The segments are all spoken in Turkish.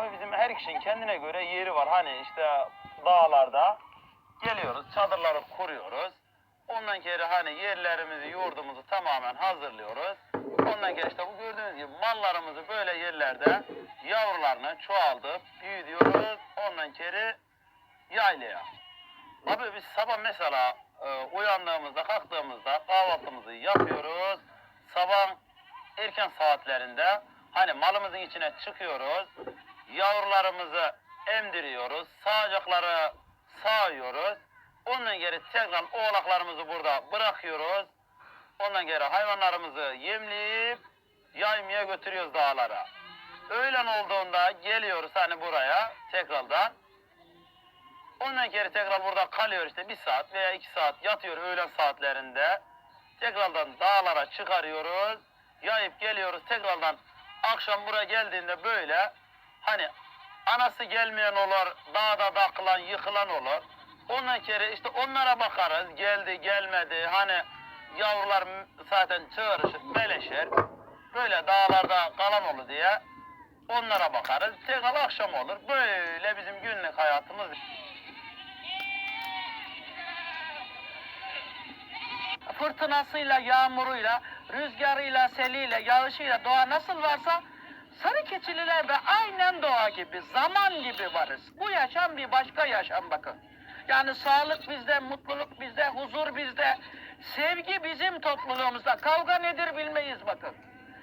Abi bizim her kişinin kendine göre yeri var. Hani işte dağlarda geliyoruz, çadırları kuruyoruz. Ondan kere hani yerlerimizi, yurdumuzu tamamen hazırlıyoruz. Ondan kere işte bu gördüğünüz gibi mallarımızı böyle yerlerde yavrularını çoğaltıp büyütüyoruz. Ondan kere yaylaya. Abi biz sabah mesela e, uyandığımızda, kalktığımızda kahvaltımızı yapıyoruz. Sabah erken saatlerinde hani malımızın içine çıkıyoruz. Yavrularımızı emdiriyoruz. Sağacakları sağıyoruz. Ondan geri tekrar oğlaklarımızı burada bırakıyoruz. Ondan geri hayvanlarımızı yemleyip yaymaya götürüyoruz dağlara. Öğlen olduğunda geliyoruz hani buraya tekrardan. Ondan geri tekrar burada kalıyor işte bir saat veya iki saat yatıyor öğlen saatlerinde. Tekrardan dağlara çıkarıyoruz. Yayıp geliyoruz tekrardan akşam buraya geldiğinde böyle hani anası gelmeyen olur, dağda takılan, yıkılan olur. Ondan kere işte onlara bakarız. Geldi, gelmedi. Hani yavrular zaten çığırışır, meleşir. Böyle dağlarda kalan olur diye onlara bakarız. Tekrar akşam olur. Böyle bizim günlük hayatımız. fırtınasıyla, yağmuruyla, rüzgarıyla, seliyle, yağışıyla doğa nasıl varsa sarı keçililer de aynen doğa gibi, zaman gibi varız. Bu yaşam bir başka yaşam bakın. Yani sağlık bizde, mutluluk bizde, huzur bizde, sevgi bizim topluluğumuzda. Kavga nedir bilmeyiz bakın.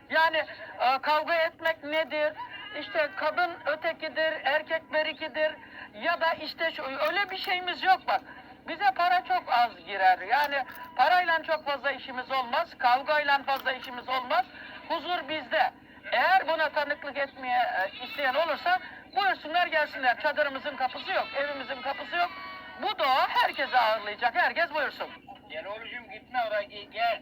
Yani e, kavga etmek nedir? İşte kadın ötekidir, erkek berikidir ya da işte şu, öyle bir şeyimiz yok bak. Bize para çok az girer. Yani parayla çok fazla işimiz olmaz, kavgayla fazla işimiz olmaz. Huzur bizde. Eğer buna tanıklık etmeye e, isteyen olursa buyursunlar gelsinler. Çadırımızın kapısı yok, evimizin kapısı yok. Bu doğa herkese ağırlayacak. Herkes buyursun. Gel oğlum gitme oraya gel.